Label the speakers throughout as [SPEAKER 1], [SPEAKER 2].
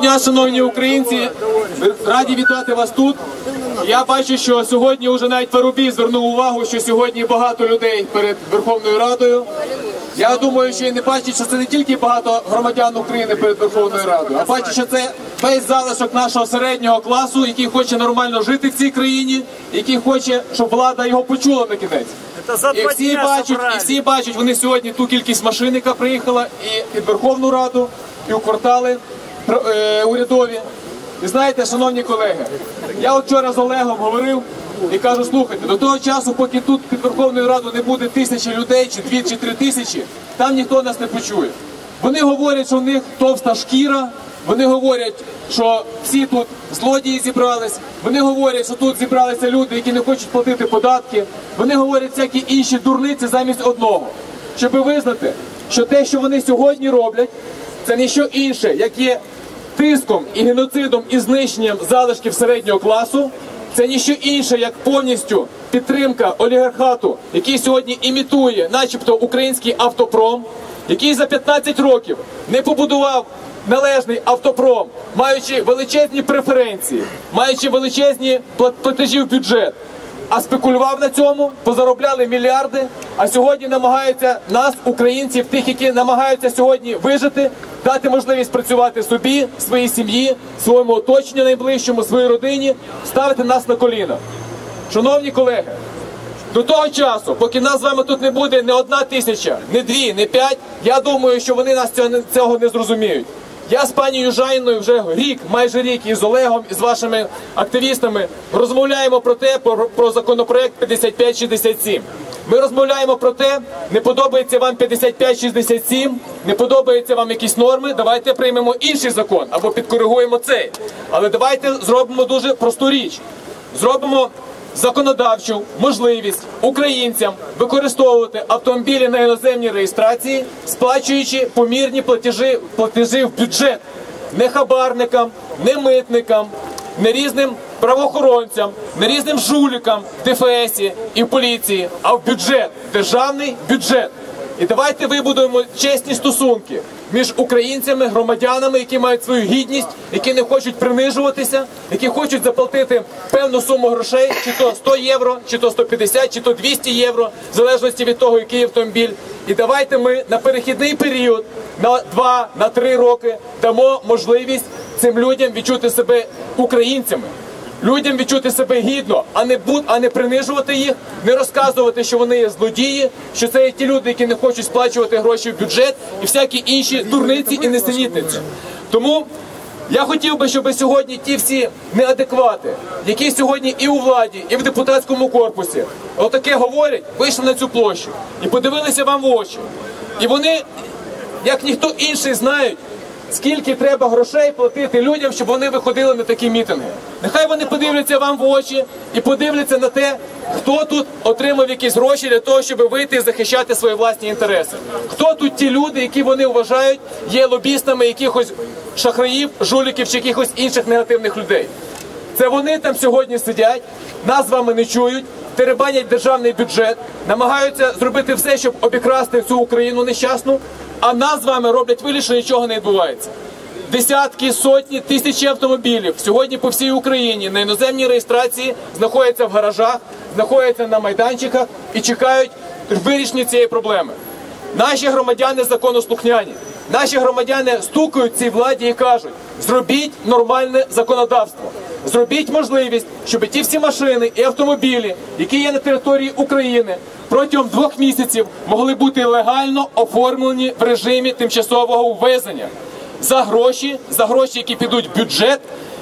[SPEAKER 1] Дня, шановні українці, раді вітати вас тут. Я бачу, що сьогодні вже навіть Парубій звернув увагу, що сьогодні багато людей перед Верховною Радою. Я думаю, що і не бачить, що це не тільки багато громадян України перед Верховною Радою, а бачить, що це весь залишок нашого середнього класу, який хоче нормально жити в цій країні, який хоче, щоб влада його почула на кінець. І всі бачать, і всі бачать, вони сьогодні ту кількість машин, яка приїхала, і під Верховну Раду, і у квартали урядові. І знаєте, шановні колеги, я вчора з Олегом говорив і кажу, слухайте, до того часу, поки тут під Верховною Радою не буде тисячі людей, чи дві, чи три тисячі, там ніхто нас не почує. Вони говорять, що в них товста шкіра, вони говорять, що всі тут злодії зібрались. Вони говорять, що тут зібралися люди, які не хочуть платити податки. Вони говорять всякі інші дурниці замість одного, щоб визнати, що те, що вони сьогодні роблять, це не що інше, як є тиском і геноцидом і знищенням залишків середнього класу. Це ніщо інше, як повністю підтримка олігархату, який сьогодні імітує, начебто, український автопром, який за 15 років не побудував належний автопром, маючи величезні преференції, маючи величезні плат- платежі в бюджет. А спекулював на цьому, позаробляли мільярди. А сьогодні намагаються нас, українців, тих, які намагаються сьогодні вижити, дати можливість працювати собі, своїй сім'ї, своєму оточенню найближчому, своїй родині, ставити нас на коліна. Шановні колеги, до того часу, поки нас з вами тут не буде не одна тисяча, не дві, не п'ять, я думаю, що вони нас цього не, зрозуміють. Я з пані Южайною вже рік, майже рік, і з Олегом, і з вашими активістами розмовляємо про те, про, про законопроект 5567. Ми розмовляємо про те, не подобається вам 5567, не подобаються вам якісь норми. Давайте приймемо інший закон або підкоригуємо цей. Але давайте зробимо дуже просту річ. Зробимо законодавчу можливість українцям використовувати автомобілі на іноземній реєстрації, сплачуючи помірні платежі, платежі в бюджет не хабарникам, не митникам, не різним правоохоронцям, не різним жулікам в ДФСі і поліції, а в бюджет, державний бюджет. І давайте вибудуємо чесні стосунки між українцями, громадянами, які мають свою гідність, які не хочуть принижуватися, які хочуть заплатити певну суму грошей, чи то 100 євро, чи то 150, чи то 200 євро, в залежності від того, який автомобіль. І давайте ми на перехідний період на 2 на 3 роки дамо можливість цим людям відчути себе українцями людям відчути себе гідно, а не буд, а не принижувати їх, не розказувати, що вони є злодії, що це є ті люди, які не хочуть сплачувати гроші в бюджет і всякі інші дурниці і несенітниці. Тому я хотів би, щоб сьогодні ті всі неадеквати, які сьогодні і у владі, і в депутатському корпусі, отаке говорять, вийшли на цю площу і подивилися вам в очі. І вони, як ніхто інший, знають, скільки треба грошей платити людям, щоб вони виходили на такі мітинги. Нехай вони подивляться вам в очі і подивляться на те, хто тут отримав якісь гроші для того, щоб вийти і захищати свої власні інтереси. Хто тут ті люди, які вони вважають, є лобістами якихось шахраїв, жуліків чи якихось інших негативних людей. Це вони там сьогодні сидять, нас з вами не чують, теребанять державний бюджет, намагаються зробити все, щоб обікрасти цю Україну нещасну, а нас з вами роблять вигляд, що нічого не відбувається. Десятки, сотні, тисячі автомобілів сьогодні по всій Україні на іноземній реєстрації знаходяться в гаражах, знаходяться на майданчиках і чекають вирішення цієї проблеми. Наші громадяни законослухняні. Наші громадяни стукають цій владі і кажуть: зробіть нормальне законодавство, зробіть можливість, щоб ті всі машини і автомобілі, які є на території України, протягом двох місяців могли бути легально оформлені в режимі тимчасового ввезення за гроші, за гроші, які підуть в бюджет,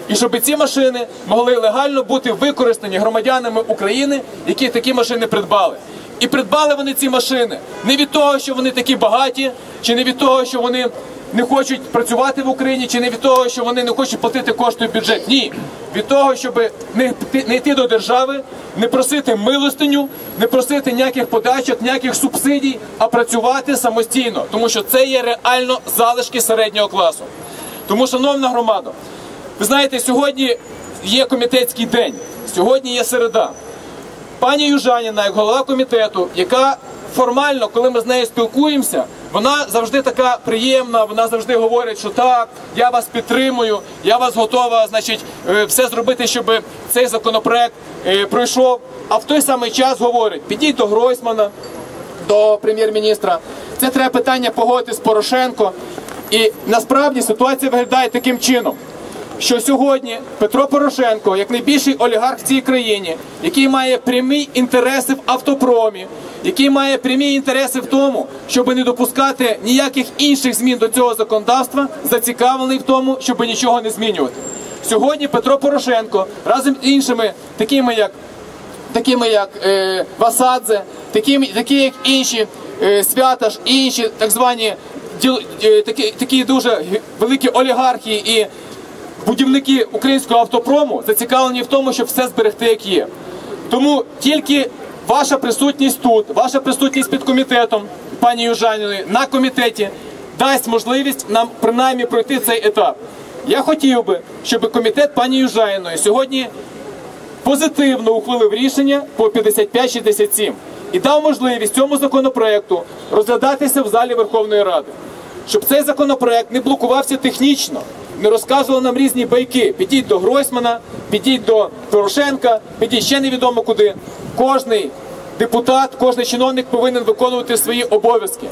[SPEAKER 1] і щоб ці машини могли легально бути використані громадянами України, які такі машини придбали. І придбали вони ці машини не від того, що вони такі багаті, чи не від того, що вони не хочуть працювати в Україні, чи не від того, що вони не хочуть платити кошти в бюджет. Ні, від того, щоб не, не йти до держави, не просити милостиню, не просити ніяких подачок, ніяких субсидій, а працювати самостійно, тому що це є реально залишки середнього класу. Тому, шановна громада, ви знаєте, сьогодні є комітетський день, сьогодні є середа. Пані Южаніна, як голова комітету, яка формально, коли ми з нею спілкуємося, Вона завжди така приємна, вона завжди говорить, що так, я вас підтримую, я вас готова, значить, е, все зробити, щоб цей законопроект е, пройшов. А в той самий час говорить, підіть до Гройсмана, до прем'єр-міністра. Це треба питання погодити з Порошенко. І насправді ситуація виглядає таким чином, що сьогодні Петро Порошенко, як найбільший олігарх в цій країні, який має прямі інтереси в автопромі, який має прямі інтереси в тому, щоб не допускати ніяких інших змін до цього законодавства, зацікавлений в тому, щоб нічого не змінювати. Сьогодні Петро Порошенко разом з іншими, такими як такими як е, Васадзе, такими, такі як інші е, Святаш, інші так звані діл, е, такі, такі дуже великі олігархи і будівники українського автопрому зацікавлені в тому, щоб все зберегти як є. Тому тільки ваша присутність тут, ваша присутність під комітетом пані Южаніної на комітеті дасть можливість нам принаймні пройти цей етап. Я хотів би, щоб комітет пані Южаніної сьогодні позитивно ухвалив рішення по 5567 і дав можливість цьому законопроекту розглядатися в залі Верховної Ради, щоб цей законопроект не блокувався технічно, не розказували нам різні байки. Підіть до Гройсмана, підіть до Порошенка, підіть ще невідомо куди. Кожний депутат, кожний чиновник повинен виконувати свої обов'язки.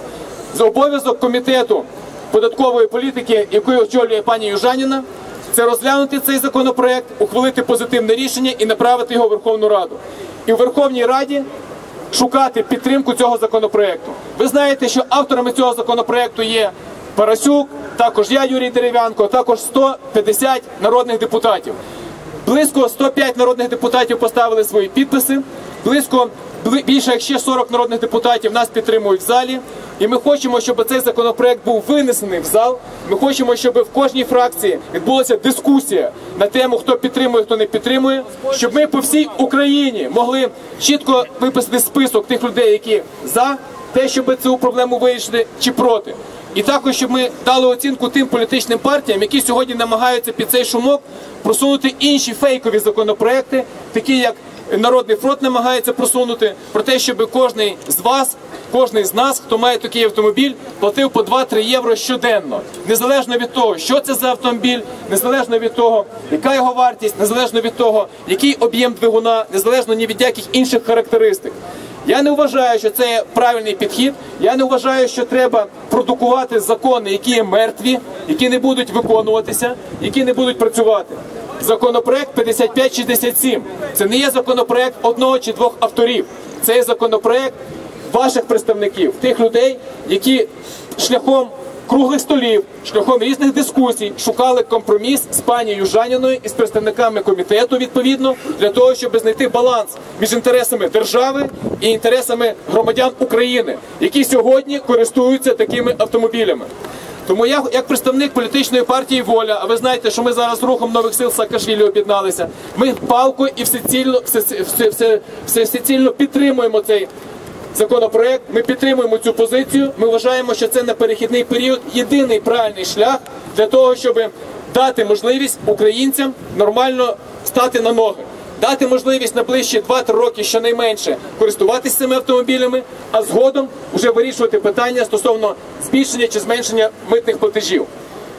[SPEAKER 1] За обов'язок комітету податкової політики, якою очолює пані Южаніна, це розглянути цей законопроект, ухвалити позитивне рішення і направити його в Верховну Раду. І в Верховній Раді шукати підтримку цього законопроекту. Ви знаєте, що авторами цього законопроекту є Парасюк, також я, Юрій Дерев'янко, також 150 народних депутатів. Близько 105 народних депутатів поставили свої підписи. Близько більше як ще 40 народних депутатів нас підтримують в залі. І ми хочемо, щоб цей законопроект був винесений в зал. Ми хочемо, щоб в кожній фракції відбулася дискусія на тему, хто підтримує, хто не підтримує, щоб ми по всій Україні могли чітко виписати список тих людей, які за те, щоб цю проблему вирішити, чи проти. І також, щоб ми дали оцінку тим політичним партіям, які сьогодні намагаються під цей шумок просунути інші фейкові законопроекти, такі як Народний фронт намагається просунути, про те, щоб кожний з вас, кожний з нас, хто має такий автомобіль, платив по 2-3 євро щоденно, незалежно від того, що це за автомобіль, незалежно від того, яка його вартість, незалежно від того, який об'єм двигуна, незалежно ні від яких інших характеристик. Я не вважаю, що це правильний підхід. Я не вважаю, що треба продукувати закони, які є мертві, які не будуть виконуватися, які не будуть працювати. Законопроект 5567 це не є законопроект одного чи двох авторів. Це є законопроект ваших представників, тих людей, які шляхом круглих столів, шляхом різних дискусій шукали компроміс з пані Южаніною і з представниками комітету відповідно для того, щоб знайти баланс між інтересами держави і інтересами громадян України, які сьогодні користуються такими автомобілями. Тому я, як представник політичної партії Воля, а ви знаєте, що ми зараз рухом нових сил Саакашвілі об'єдналися. Ми палко і всецільно, все, все, все, все, всецільно підтримуємо цей законопроект. Ми підтримуємо цю позицію. Ми вважаємо, що це на перехідний період єдиний правильний шлях для того, щоб дати можливість українцям нормально стати на ноги. Дати можливість на ближчі 2-3 роки щонайменше користуватися цими автомобілями, а згодом вже вирішувати питання стосовно збільшення чи зменшення митних платежів.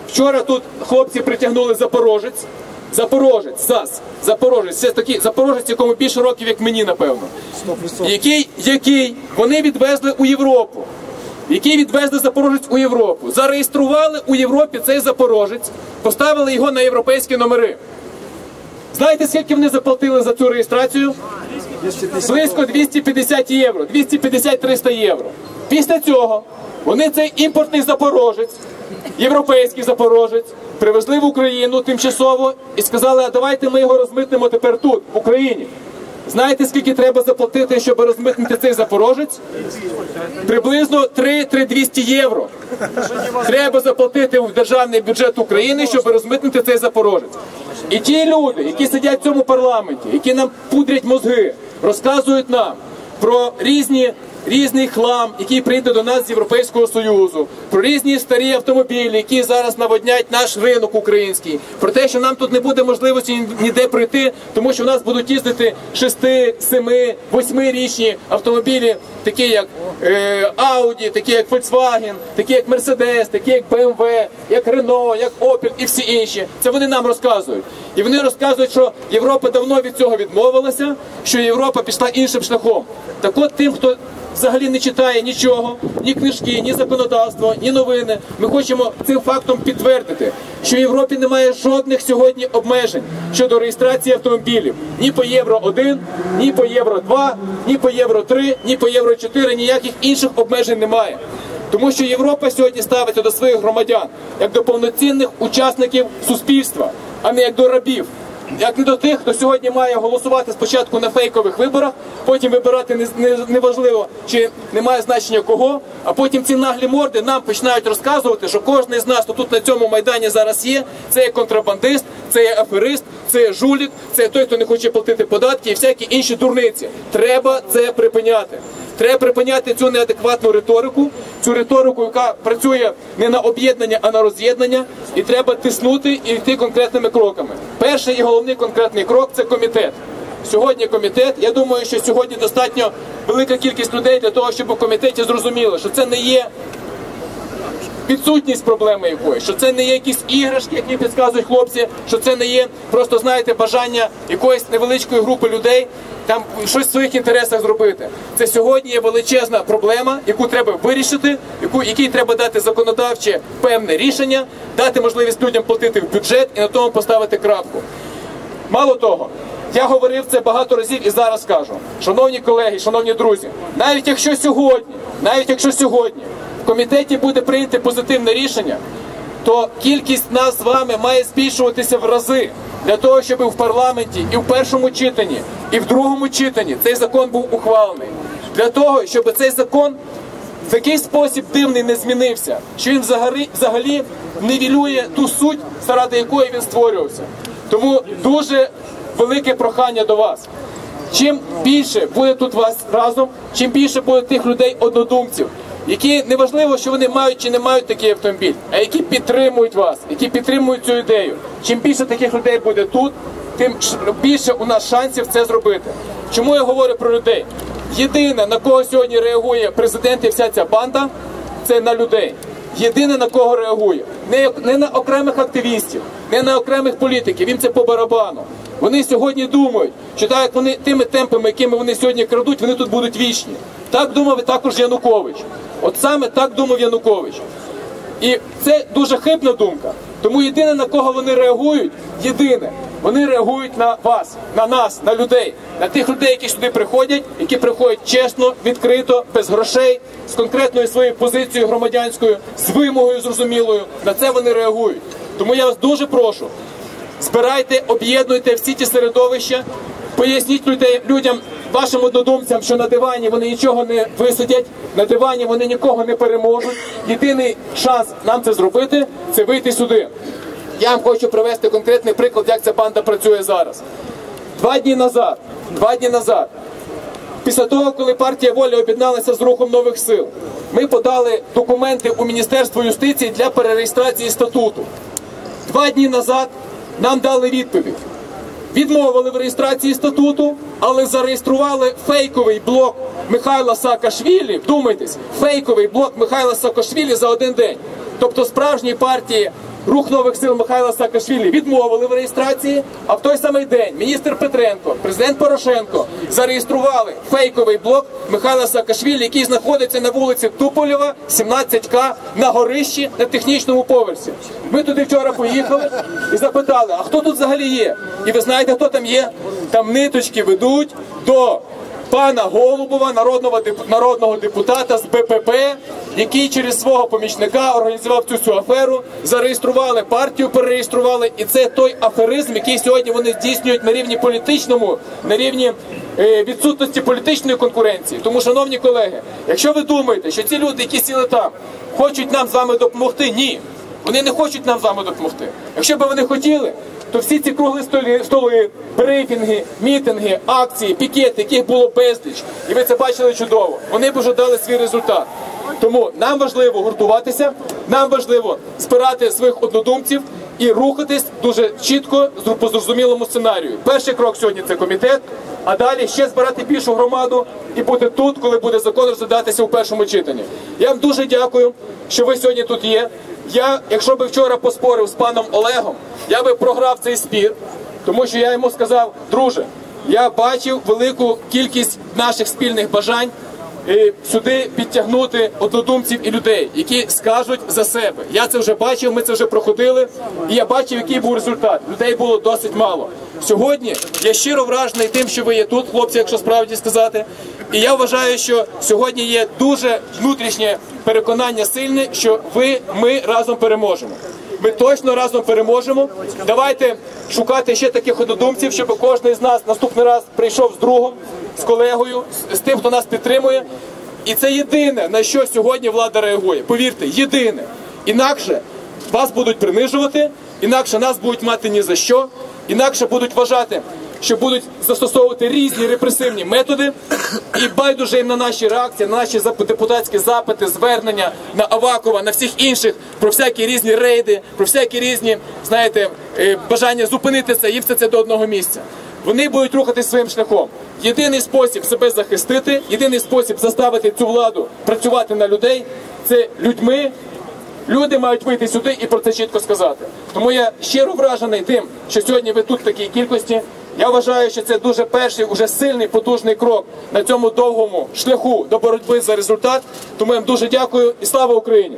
[SPEAKER 1] Вчора тут хлопці притягнули Запорожець. Запорожець, ЗАЗ, Запорожець, це такий Запорожець, якому більше років, як мені, напевно. Який, який вони відвезли у Європу. Який відвезли Запорожець у Європу. Зареєстрували у Європі цей Запорожець, поставили його на європейські номери. Знаєте, скільки вони заплатили за цю реєстрацію? Близько 250 євро, 250-300 євро. Після цього вони цей імпортний запорожець, європейський запорожець, привезли в Україну тимчасово і сказали, а давайте ми його розмитнемо тепер тут, в Україні. Знаєте, скільки треба заплатити, щоб розмитнити цей запорожець? Приблизно 3-200 євро. Треба заплатити в державний бюджет України, щоб розмитнити цей запорожець. І ті люди, які сидять в цьому парламенті, які нам пудрять мозги, розказують нам про різні різний хлам, який прийде до нас з Європейського Союзу, про різні старі автомобілі, які зараз наводнять наш ринок український, про те, що нам тут не буде можливості ніде пройти, тому що в нас будуть їздити 6, 7, 8-річні автомобілі, такі як е, Audi, такі як Volkswagen, такі як Mercedes, такі як BMW, як Renault, як Opel і всі інші. Це вони нам розказують. І вони розказують, що Європа давно від цього відмовилася, що Європа пішла іншим шляхом. Так от тим, хто взагалі не читає нічого, ні книжки, ні законодавство, ні новини. Ми хочемо цим фактом підтвердити, що в Європі немає жодних сьогодні обмежень щодо реєстрації автомобілів ні по євро 1 ні по євро 2 ні по євро 3 ні по євро 4 ніяких інших обмежень немає. Тому що Європа сьогодні ставиться до своїх громадян як до повноцінних учасників суспільства, а не як до рабів. Як не до тих, хто сьогодні має голосувати спочатку на фейкових виборах, потім вибирати не- не- неважливо, чи немає значення кого, а потім ці наглі морди нам починають розказувати, що кожен з нас, хто тут на цьому майдані зараз є, це є контрабандист, це є аферист, це є жулік, це є той, хто не хоче платити податки і всякі інші дурниці. Треба це припиняти. Треба припиняти цю неадекватну риторику, цю риторику, яка працює не на об'єднання, а на роз'єднання, і треба тиснути і йти конкретними кроками. Перший і головний конкретний крок це комітет. Сьогодні комітет. Я думаю, що сьогодні достатньо велика кількість людей для того, щоб у комітеті зрозуміло, що це не є відсутність проблеми якоїсь, що це не є якісь іграшки, які підказують хлопці, що це не є просто, знаєте, бажання якоїсь невеличкої групи людей там щось в своїх інтересах зробити. Це сьогодні є величезна проблема, яку треба вирішити, яку якій треба дати законодавче певне рішення, дати можливість людям платити в бюджет і на тому поставити крапку. Мало того, я говорив це багато разів і зараз кажу. Шановні колеги, шановні друзі, навіть якщо сьогодні, навіть якщо сьогодні комітеті буде прийнято позитивне рішення, то кількість нас з вами має збільшуватися в рази для того, щоб в парламенті і в першому читанні, і в другому читанні цей закон був ухвалений. Для того, щоб цей закон в такий спосіб дивний не змінився, що він взагалі, взагалі нівелює ту суть, заради якої він створювався. Тому дуже велике прохання до вас. Чим більше буде тут вас разом, чим більше буде тих людей однодумців, які неважливо, що вони мають чи не мають такий автомобіль, а які підтримують вас, які підтримують цю ідею. Чим більше таких людей буде тут, тим більше у нас шансів це зробити. Чому я говорю про людей? Єдине, на кого сьогодні реагує президент і вся ця банда, це на людей. Єдине на кого реагує, не, не на окремих активістів, не на окремих політиків. Їм це по барабану. Вони сьогодні думають, що так як вони тими темпами, якими вони сьогодні крадуть, вони тут будуть вічні. Так думав також Янукович. От саме так думав Янукович. І це дуже хибна думка. Тому єдине на кого вони реагують, єдине, вони реагують на вас, на нас, на людей, на тих людей, які сюди приходять, які приходять чесно, відкрито, без грошей, з конкретною своєю позицією громадянською, з вимогою зрозумілою. На це вони реагують. Тому я вас дуже прошу, збирайте, об'єднуйте всі ті середовища, поясніть людей, людям, вашим однодумцям, що на дивані вони нічого не висадять, на дивані вони нікого не переможуть. Єдиний шанс нам це зробити це вийти сюди. Я вам хочу привести конкретний приклад, як ця банда працює зараз. Два дні назад, два дні назад, після того, коли партія воля об'єдналася з рухом нових сил, ми подали документи у Міністерство юстиції для перереєстрації статуту. Два дні назад нам дали відповідь. Відмовили в реєстрації статуту, але зареєстрували фейковий блок Михайла Саакашвілі. Вдумайтесь, фейковий блок Михайла Саакашвілі за один день. Тобто справжні партії Рух нових сил Михайла Саакашвілі відмовили в реєстрації, а в той самий день міністр Петренко, президент Порошенко зареєстрували фейковий блок Михайла Саакашвілі, який знаходиться на вулиці Туполєва, 17К на горищі на технічному поверсі. Ми туди вчора поїхали і запитали, а хто тут взагалі є? І ви знаєте, хто там є? Там ниточки ведуть до пана Голубова, народного народного депутата з БПП, який через свого помічника організував цю всю аферу, зареєстрували партію, перереєстрували, і це той аферизм, який сьогодні вони здійснюють на рівні політичному, на рівні е, відсутності політичної конкуренції. Тому, шановні колеги, якщо ви думаєте, що ці люди, які сіли там, хочуть нам з вами допомогти, ні. Вони не хочуть нам з вами допомогти. Якщо б вони хотіли, то всі ці кругли столи, столи, брифінги, мітинги, акції, пікети, яких було безліч, і ви це бачили чудово. Вони б вже дали свій результат. Тому нам важливо гуртуватися, нам важливо збирати своїх однодумців і рухатись дуже чітко по зрозумілому сценарію. Перший крок сьогодні це комітет, а далі ще збирати більшу громаду і бути тут, коли буде закон розглядатися у першому читанні. Я вам дуже дякую, що ви сьогодні тут є. Я, якщо би вчора поспорив з паном Олегом, я би програв цей спір, тому що я йому сказав, друже, я бачив велику кількість наших спільних бажань е, сюди підтягнути однодумців і людей, які скажуть за себе. Я це вже бачив, ми це вже проходили, і я бачив, який був результат. Людей було досить мало. Сьогодні я щиро вражений тим, що ви є тут, хлопці, якщо справді сказати. І я вважаю, що сьогодні є дуже внутрішнє переконання сильне, що ви, ми разом переможемо. Ми точно разом переможемо. Давайте шукати ще таких однодумців, щоб кожен з нас наступний раз прийшов з другом, з колегою, з- тим, хто нас підтримує. І це єдине, на що сьогодні влада реагує. Повірте, єдине. Інакше вас будуть принижувати, інакше нас будуть мати ні за що, інакше будуть вважати, що будуть застосовувати різні репресивні методи, і байдуже їм на наші реакції, на наші депутатські запити, звернення на Авакова, на всіх інших про всякі різні рейди, про всякі різні, знаєте, е, бажання зупинити це, їм все це до одного місця. Вони будуть рухатись своїм шляхом. Єдиний спосіб себе захистити, єдиний спосіб заставити цю владу працювати на людей це людьми. Люди мають вийти сюди і про це чітко сказати. Тому я щиро вражений тим, що сьогодні ви тут в такій кількості. Я вважаю, що це дуже перший, уже сильний, потужний крок на цьому довгому шляху до боротьби за результат. Тому я вам дуже дякую і слава Україні!